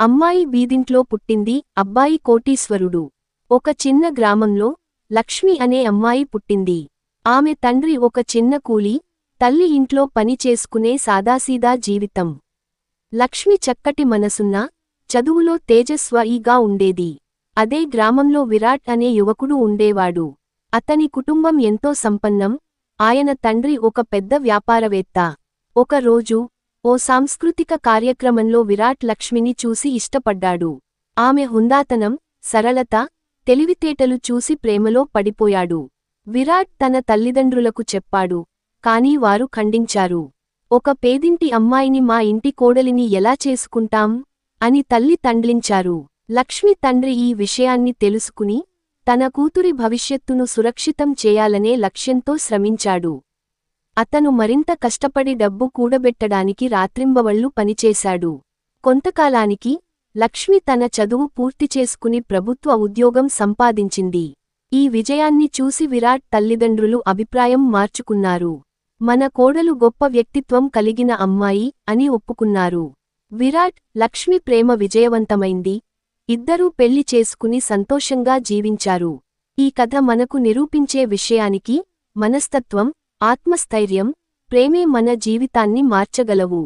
అమ్మాయి వీధింట్లో పుట్టింది అబ్బాయి కోటీశ్వరుడు. ఒక చిన్న గ్రామంలో లక్ష్మి అనే అమ్మాయి పుట్టింది. ఆమె తండ్రి ఒక చిన్న కూలి తల్లి ఇంట్లో పని చేసుకునే సాదాసీదా జీవితం. లక్ష్మి చక్కటి మనసున్న చదువులో తేజస్వాయిగా ఉండేది. అదే గ్రామంలో విరాట్ అనే యువకుడు ఉండేవాడు. అతని కుటుంబం ఎంతో సంపన్నం ఆయన తండ్రి ఒక పెద్ద వ్యాపారవేత్త. ఒక రోజు ఓ సాంస్కృతిక కార్యక్రమంలో విరాట్ లక్ష్మిని చూసి ఇష్టపడ్డాడు. ఆమె హుందాతనం సరళత తెలివితేటలు చూసి ప్రేమలో పడిపోయాడు. విరాట్ తన తల్లిదండ్రులకు చెప్పాడు కాని వారు ఖండించారు. ఒక పేదింటి అమ్మాయిని మా ఇంటి కోడలిని ఎలా చేసుకుంటాం? అని తల్లి తండ్లించారు. లక్ష్మి తండ్రి ఈ విషయాన్ని తెలుసుకుని తన కూతురి భవిష్యత్తును సురక్షితం చేయాలనే లక్ష్యంతో శ్రమించాడు. అతను మరింత కష్టపడి డబ్బు కూడబెట్టడానికి రాత్రింబవళ్ళు పనిచేశాడు. కొంతకాలానికి లక్ష్మి తన చదువు పూర్తి చేసుకుని ప్రభుత్వ ఉద్యోగం సంపాదించింది. ఈ విజయాన్ని చూసి విరాట్ తల్లిదండ్రులు అభిప్రాయం మార్చుకున్నారు. మన కోడలు గొప్ప వ్యక్తిత్వం కలిగిన అమ్మాయి అని ఒప్పుకున్నారు. విరాట్ లక్ష్మి ప్రేమ విజయవంతమైంది. ఇద్దరూ పెళ్ళి చేసుకుని సంతోషంగా జీవించారు. ఈ కథ మనకు నిరూపించే విషయానికి మనస్తత్వం ఆత్మస్థైర్యం ప్రేమే మన జీవితాన్ని మార్చగలవు.